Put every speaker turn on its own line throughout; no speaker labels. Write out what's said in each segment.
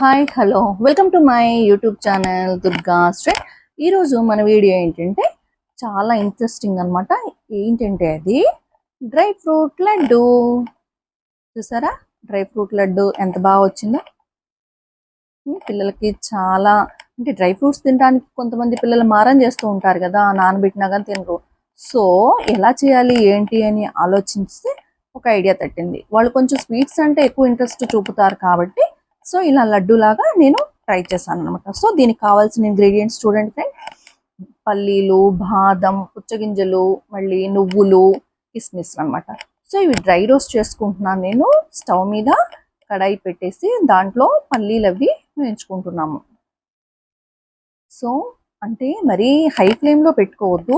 Hi hello welcome to my YouTube channel Durga straight ఈరోజు మన video ఏంటంటే చాలా ఇంట్రెస్టింగ్ అనమాట ఏంటంటే అది? Dry fruit laddu. చూసారా? డ్రై ఫ్రూట్ లడ్డు ఎంత బాగా వచ్చిందో? పిల్లలకి చాలా అంటే డ్రై ఫ్రూట్స్ తినడానికి కొంతమంది పిల్లలు మారం చేస్తూ ఉంటారు కదా నానబెట్టినా కానీ తినరు. సో ఎలా చేయాలి ఏంటి అని ఆలోచిస్తే ఒక ఐడియా తట్టింది. వాళ్ళు కొంచెం స్వీట్స్ అంటే ఎక్కువ ఇంట్రెస్ట్ చూపుతారు కాబట్టి సో ఇలా లడ్డు లాగా నేను ట్రై చేశాను అనమాట సో దీనికి కావాల్సిన ఇంగ్రీడియంట్స్ చూడండి ఫ్రెండ్ పల్లీలు బాదం పుచ్చగింజలు మళ్ళీ నువ్వులు కిస్మిస్ అన్నమాట. సో ఇవి డ్రై రోస్ట్ చేసుకుంటున్నాను నేను. స్టవ్ మీద కడాయి పెట్టేసి దాంట్లో పల్లీలు అవి వేయించుకుంటున్నాము. సో అంటే మరీ హై ఫ్లేమ్లో పెట్టుకోవద్దు.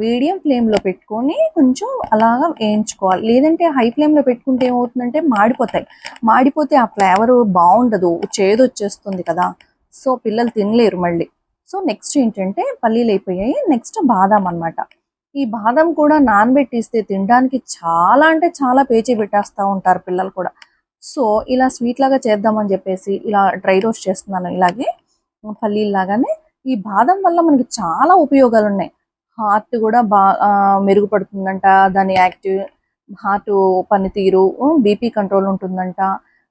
మీడియం ఫ్లేమ్లో పెట్టుకొని కొంచెం అలాగా వేయించుకోవాలి. లేదంటే హై ఫ్లేమ్లో పెట్టుకుంటే ఏమవుతుందంటే మాడిపోతాయి. మాడిపోతే ఆ ఫ్లేవర్ బాగుండదు. చేదు వచ్చేస్తుంది కదా. సో పిల్లలు తినలేరు మళ్ళీ. సో నెక్స్ట్ ఏంటంటే పల్లీలు అయిపోయాయి. నెక్స్ట్ బాదం అనమాట ఈ బాదం కూడా నానబెట్టిస్తే తినడానికి చాలా అంటే చాలా పేచీ పెట్టేస్తూ ఉంటారు పిల్లలు కూడా. సో ఇలా స్వీట్ లాగా చేద్దామని చెప్పేసి ఇలా డ్రై రోస్ట్ చేస్తున్నాను ఇలాగే. పల్లీలు లాగానే. ఈ బాదం వల్ల మనకి చాలా ఉపయోగాలు ఉన్నాయి హార్ట్ కూడా బాగా మెరుగుపడుతుందంట. దాని యాక్టివ్ హార్ట్ పనితీరు బీపీ కంట్రోల్ ఉంటుందంట.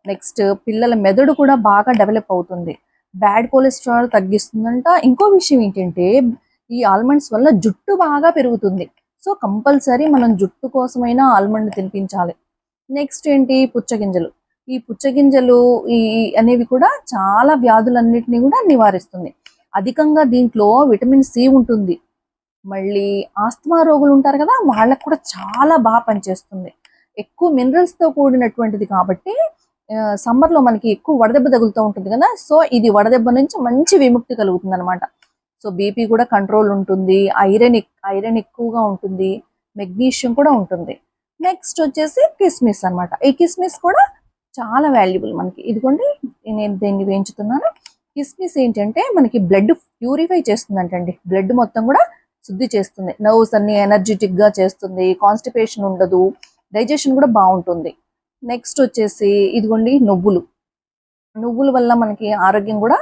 నెక్స్ట్ పిల్లల మెదడు కూడా బాగా డెవలప్ అవుతుంది. బ్యాడ్ కొలెస్ట్రాల్ తగ్గిస్తుందంట. ఇంకో విషయం ఏంటంటే ఈ ఆల్మండ్స్ వల్ల జుట్టు బాగా పెరుగుతుంది. సో కంపల్సరీ మనం జుట్టు కోసమైనా ఆల్మండ్ తినిపించాలి. నెక్స్ట్ ఏంటి? పుచ్చగింజలు. ఈ పుచ్చగింజలు ఈ అనేవి కూడా చాలా వ్యాధులన్నిటిని కూడా నివారిస్తుంది. అధికంగా దీంట్లో విటమిన్ సి ఉంటుంది. మళ్ళీ ఆస్తమా రోగులు ఉంటారు కదా వాళ్ళకు కూడా చాలా బాగా పనిచేస్తుంది. ఎక్కువ మినరల్స్తో కూడినటువంటిది కాబట్టి సమ్మర్లో మనకి ఎక్కువ వడదెబ్బ తగులుతూ ఉంటుంది కదా సో ఇది వడదెబ్బ నుంచి మంచి విముక్తి కలుగుతుంది అనమాట సో బీపీ కూడా కంట్రోల్ ఉంటుంది ఐరన్ ఐరన్ ఎక్కువగా ఉంటుంది మెగ్నీషియం కూడా ఉంటుంది. నెక్స్ట్ వచ్చేసి కిస్మిస్ అన్నమాట. ఈ కిస్మిస్ కూడా చాలా వాల్యుబుల్ మనకి. ఇదిగోండి నేను దీన్ని వేయించుతున్నాను. కిస్మిస్ ఏంటంటే మనకి బ్లడ్ ప్యూరిఫై చేస్తుందంటండి. బ్లడ్ మొత్తం కూడా శుద్ధి చేస్తుంది. నర్వ్స్ అన్ని ఎనర్జెటిక్గా చేస్తుంది. కాన్స్టిపేషన్ ఉండదు. డైజెషన్ కూడా బాగుంటుంది. నెక్స్ట్ వచ్చేసి ఇదిగోండి నువ్వులు. నువ్వుల వల్ల మనకి ఆరోగ్యం కూడా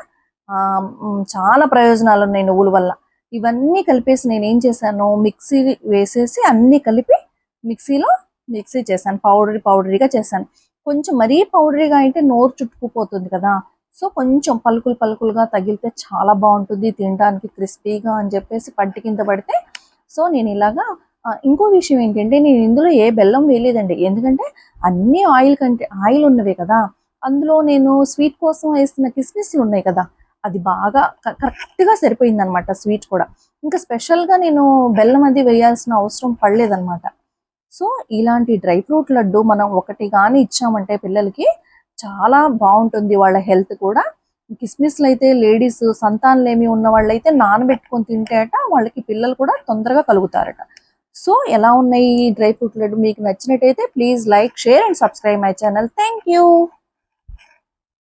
చాలా ప్రయోజనాలు ఉన్నాయి నువ్వుల వల్ల. ఇవన్నీ కలిపేసి నేను ఏం చేశాను? మిక్సీ వేసేసి అన్నీ కలిపి మిక్సీలో మిక్సీ చేశాను. పౌడరీ పౌడరీగా చేశాను. కొంచెం మరీ పౌడరీగా అయితే నోరు చుట్టుకుపోతుంది కదా. సో కొంచెం పలుకులు పలుకులుగా తగిలితే చాలా బాగుంటుంది తినడానికి క్రిస్పీగా అని చెప్పేసి పంటి కింద పడితే. సో నేను ఇలాగా ఇంకో విషయం ఏంటంటే నేను ఇందులో ఏ బెల్లం వేయలేదండి. ఎందుకంటే అన్ని ఆయిల్ కంటే ఆయిల్ ఉన్నవే కదా. అందులో నేను స్వీట్ కోసం వేస్తున్న కిస్మిస్లు ఉన్నాయి కదా. అది బాగా క- కరెక్ట్గా సరిపోయింది అనమాట స్వీట్ కూడా. ఇంకా స్పెషల్గా నేను బెల్లం అది వేయాల్సిన అవసరం పడలేదన్నమాట సో ఇలాంటి డ్రై ఫ్రూట్ లడ్డు మనం ఒకటి కానీ ఇచ్చామంటే పిల్లలకి చాలా బాగుంటుంది వాళ్ళ హెల్త్ కూడా. కిస్మిస్లు అయితే లేడీస్ సంతానలేమి ఉన్న వాళ్ళైతే నానబెట్టుకొని తింటేట వాళ్ళకి పిల్లలు కూడా తొందరగా కలుగుతారట. సో ఎలా ఉన్నాయి ఈ డ్రై ఫ్రూట్ లడ్డు? మీకు నచ్చినట్టయితే please like share and subscribe my channel. Thank you!